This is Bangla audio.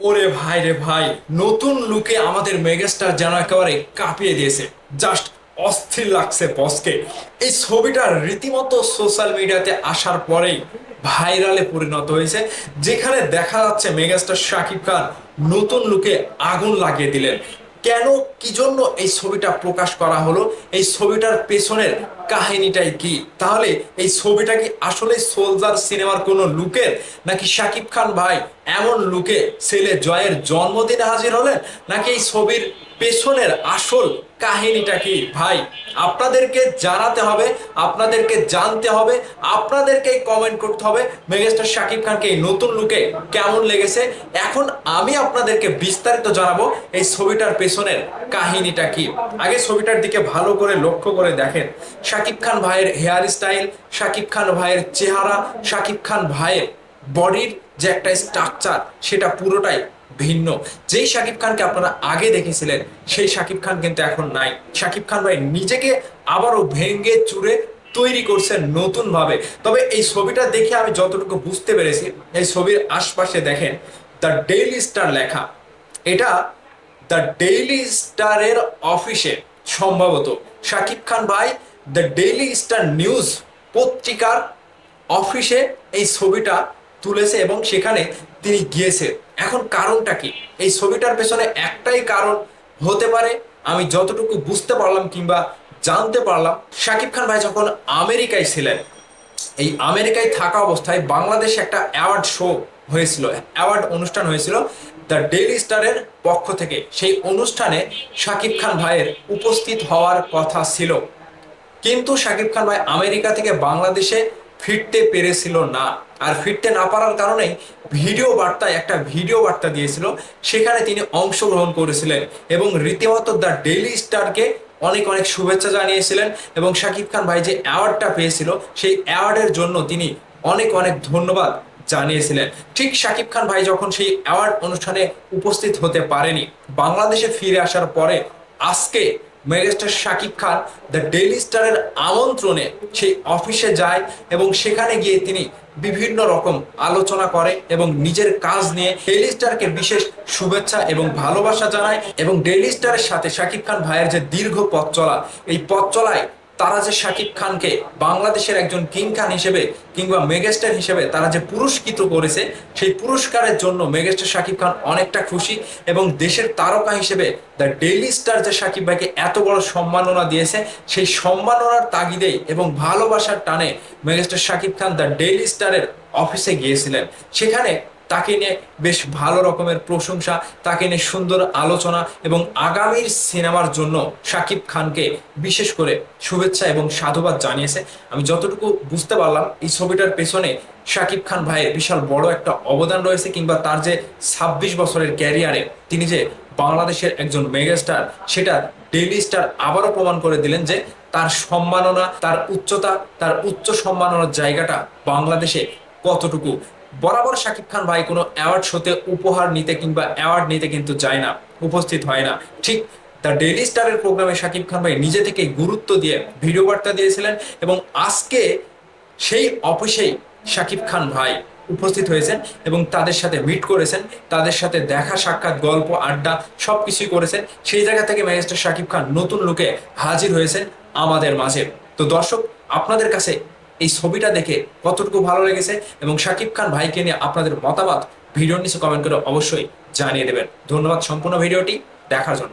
ওরে ভাই রে ভাই, নতুন লুকে আমাদের মেগাস্টার যেন একেবারে কাঁপিয়ে দিয়েছে। জাস্ট অস্থির লাগছে বসকে এই ছবিটা রীতিমতো সোশ্যাল মিডিয়াতে আসার পরেই ভাইরালে পরিণত হয়েছে। যেখানে দেখা যাচ্ছে মেগাস্টার শাকিব খান নতুন লুকে আগুন লাগিয়ে দিলেন। কেন, কি জন্য এই ছবিটা প্রকাশ করা হলো? এই ছবিটার পেছনের কাহিনীটাই কি? তাহলে এই ছবিটা কি আসলে সোলজার সিনেমার কোনো লুকের? নাকি শাকিব খান ভাই এমন লুকে ছেলে জয়ের জন্মদিনে হাজির হলেন? নাকি এই ছবির পেছনের আসল কাহিনীটা কি? ভাই, আপনাদেরকে জানাতে হবে, আপনাদেরকে জানতে হবে, আপনাদেরকে কমেন্ট করতে হবে মেগাস্টার শাকিব খানকে এই নতুন লুকে কেমন লেগেছে? এখন আমি আপনাদেরকে বিস্তারিত জানাব এই ছবিটার পেছনের কাহিনীটা কি। আগে ছবিটার দিকে ভালো করে লক্ষ্য করে দেখেন। শাকিব খান ভাইয়ের হেয়ার স্টাইল, শাকিব খান ভাইয়ের চেহারা, শাকিব খান ভাইয়ের বডির যে একটা স্ট্রাকচার, সেটা পুরোটাই ভিন্ন। যেই শাকিব খানকে আপনারা আগে দেখেছিলেন, সেই শাকিব খান কিন্তু এখন নাই। শাকিব খান ভাই নিজেকে আবারও ভেঙ্গে চুরে তৈরি করছেন নতুন ভাবে তবে এই ছবিটা দেখে আমি যতটুকু বুঝতে পেরেছি, এই ছবির আশপাশে দেখেন, দ্য ডেইলি স্টার লেখা। এটা দ্য ডেইলি স্টারের অফিসে সম্ভবত। শাকিব খান ভাই দ্য ডেইলি স্টার নিউজ পত্রিকার অফিসে এই ছবিটা তুলেছে এবং সেখানে তিনি গিয়েছে। এখন কারণটা কি? এই ছবিটার পেছনে একটাই কারণ হতে পারে, আমি যতটুকু বুঝতে পারলাম কিংবা জানতে পারলাম, শাকিব খান ভাই যখন আমেরিকায় ছিলেন, এই আমেরিকায় থাকা অবস্থায় বাংলাদেশে একটা অ্যাওয়ার্ড শো হয়েছিল, অ্যাওয়ার্ড অনুষ্ঠান হয়েছিল দ্য ডেইলি স্টারের পক্ষ থেকে। সেই অনুষ্ঠানে শাকিব খান ভাইয়ের উপস্থিত হওয়ার কথা ছিল। কিন্তু শাকিব খান ভাই আমেরিকা থেকে বাংলাদেশে ফিরতে পেরেছিল না। আর ফিরতে না পারার কারণেই ভিডিও বার্তায় একটা ভিডিও বার্তা দিয়েছিল, সেখানে তিনি অংশগ্রহণ করেছিলেন এবং রীতিমতো দ্য ডেইলি স্টারকে অনেক অনেক শুভেচ্ছা জানিয়েছিলেন এবং শাকিব খান ভাই যে অ্যাওয়ার্ডটা পেয়েছিল, সেই অ্যাওয়ার্ডের জন্য তিনি অনেক অনেক ধন্যবাদ জানিয়েছিলেন। ঠিক শাকিব খান ভাই যখন সেই অ্যাওয়ার্ড অনুষ্ঠানে উপস্থিত হতে পারেনি, বাংলাদেশে ফিরে আসার পরে আজকে megastar Shakib Khan the daily স্টারের আমন্ত্রণে সেই অফিসে যায় এবং সেখানে গিয়ে তিনি বিভিন্ন রকম আলোচনা করে এবং নিজের কাজ নিয়ে ডেইলি স্টারকে বিশেষ শুভেচ্ছা এবং ভালোবাসা জানায় এবং ডেইলি স্টারের সাথে শাকিব খান ভাইয়ের যে দীর্ঘ পথ চলা, এই পথ চলায় তারা যে শাকিব খানকে বাংলাদেশের একজন কিং খান হিসেবে কিংবা মেগাস্টার হিসেবে তারা যে পুরস্কৃত করেছে, সেই পুরস্কারের জন্য মেগাস্টার শাকিব খান অনেকটা খুশি এবং দেশের তারকা হিসেবে দ্য ডেইলি স্টার যে শাকিব ভাইকে এত বড় সম্মাননা দিয়েছে, সেই সম্মাননার তাগিদেই এবং ভালোবাসার টানে megastar Shakib Khan the daily স্টারের অফিসে গিয়েছিলেন। সেখানে তাকে নিয়ে বেশ ভালো রকমের প্রশংসা, তাকে নিয়ে সুন্দর আলোচনা এবং আগামীর সিনেমার জন্য শাকিব খানকে বিশেষ করে শুভেচ্ছা এবং সাধুবাদ জানিয়েছে। আমি যতটুকু বুঝতে পারলাম, এই ছবিটার পেছনে শাকিব খান ভাইয়ের বিশাল বড় একটা অবদান রয়েছে কিংবা তার যে ছাব্বিশ বছরের ক্যারিয়ারে তিনি যে বাংলাদেশের একজন মেগাস্টার, সেটা ডেইলি স্টার আবারও প্রমাণ করে দিলেন যে তার সম্মাননা, তার উচ্চতা, তার উচ্চ সম্মাননার জায়গাটা বাংলাদেশে কতটুকু বরাবর শাকিব খান ভাই কোনো অ্যাওয়ার্ড শোতে উপহার নিতে কিংবা অ্যাওয়ার্ড নিতে কিন্তু যায় না, উপস্থিত হয় না। ঠিক দ্য ডেইলি স্টারের প্রোগ্রামে শাকিব খান ভাই নিজে থেকে গুরুত্ব দিয়ে ভিডিও বার্তা দিয়েছিলেন এবং আজকে সেই অফিসেই শাকিব খান ভাই উপস্থিত হয়েছেন এবং তাদের সাথে মিট করেছেন, তাদের সাথে দেখা, সাক্ষাৎ, গল্প, আড্ডা সব কিছুই করেছেন। সেই জায়গা থেকে ম্যাজিস্টার শাকিব খান নতুন লোকে হাজির হয়েছেন আমাদের মাঝে। তো দর্শক, আপনাদের কাছে এই ছবিটা দেখে কতটুকু ভালো লেগেছে এবং শাকিব খান ভাইকে নিয়ে আপনাদের মতামত ভিডিওর নিচে কমেন্ট করে অবশ্যই জানিয়ে দেবেন। ধন্যবাদ সম্পূর্ণ ভিডিওটি, দেখার জন্য।